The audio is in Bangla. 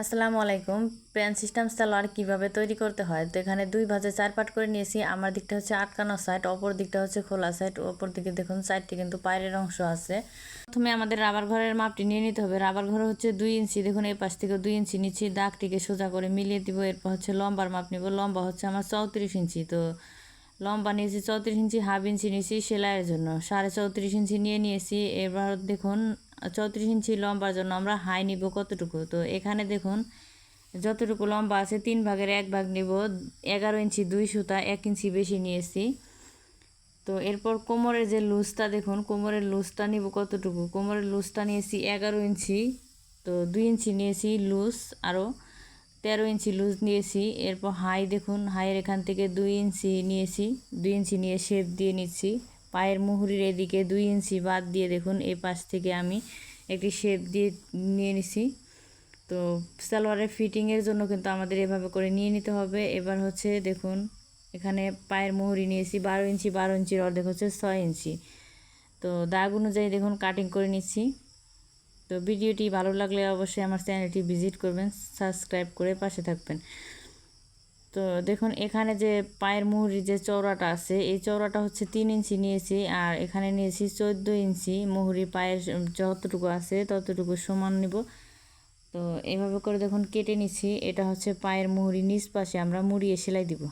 আসসালামু আলাইকুম। প্যান সিস্টেম সালোয়ার কীভাবে তৈরি করতে হয়? তো এখানে দুই ভাজে চার পাট করে নিয়েছি। আমার দিকটা হচ্ছে আটকানো সাইড অপর দিকটা হচ্ছে খোলা সাইড অপর দিকে দেখুন সাইডটি কিন্তু পায়ের অংশ আছে। প্রথমে আমাদের রাবার ঘরের মাপটি নিয়ে নিতে হবে। রাবার ঘর হচ্ছে দুই ইঞ্চি। দেখুন এই পাশ থেকে দুই ইঞ্চি নিচ্ছি দাগটিকে সোজা করে মিলিয়ে দিব। এরপর হচ্ছে লম্বার মাপ নিব। লম্বা হচ্ছে আমার চৌত্রিশ ইঞ্চি। তো লম্বা নিয়েছি চৌত্রিশ ইঞ্চি, হাফ ইঞ্চি নিয়েছি সেলাইয়ের জন্য। সাড়ে চৌত্রিশ ইঞ্চি নিয়ে নিয়েছি। এবার দেখুন চৌত্রিশ ইঞ্চি লম্বার জন্য আমরা হাই নিব কতটুকু? তো এখানে দেখুন, যতটুকু লম্বা আছে, তিন ভাগের এক ভাগ নিব, এগারো ইঞ্চি দুই সুতা, এক ইঞ্চি বেশি নিয়েছি তো এরপর কোমরের যে লুজটা দেখুন, কোমরের লুজটা নিব কতটুকু? কোমরের লুজটা নিয়েছি এগারো ইঞ্চি, তো দুই ইঞ্চি নিয়েছি লুজ আরও তেরো ইঞ্চি লুজ নিয়েছি এরপর হাই দেখুন হাইয়ের এখান থেকে দুই ইঞ্চি নিয়েছি দুই ইঞ্চি নিয়ে শেপ দিয়ে নিচ্ছি। পায়ের মুহুরির এদিকে দুই ইঞ্চি বাদ দিয়ে দেখুন এই পাশ থেকে আমি একটি শেপ দিয়ে নিয়ে নিছি। তো সালোয়ারের ফিটিংয়ের জন্য কিন্তু আমাদের এভাবে করে নিয়ে নিতে হবে। এবার হচ্ছে দেখুন, এখানে পায়ের মুহুরি নিয়েছি, বারো ইঞ্চি, বারো ইঞ্চির অর্ধেক হচ্ছে ছয় ইঞ্চি। তো দাগ অনুযায়ী দেখুন কাটিং করে নিচ্ছি। তো ভিডিওটি ভালো লাগলে অবশ্যই আমার চ্যানেলটি ভিজিট করবেন, সাবস্ক্রাইব করে পাশে থাকবেন। তো দেখুন, এখানে যে পায়ের মুহুরির যে চওড়াটা আছে, এই চওড়াটা হচ্ছে তিন ইঞ্চি নিয়েছি আর এখানে নিয়েছি চোদ্দ ইঞ্চি মুহুরি পায়ের যতটুকু আছে ততটুকু সমান নিব। তো এভাবে করে দেখুন কেটে নিচ্ছি। এটা হচ্ছে পায়ের মুহুরি নিচ পাশে আমরা মুড়িয়ে সেলাই দিব।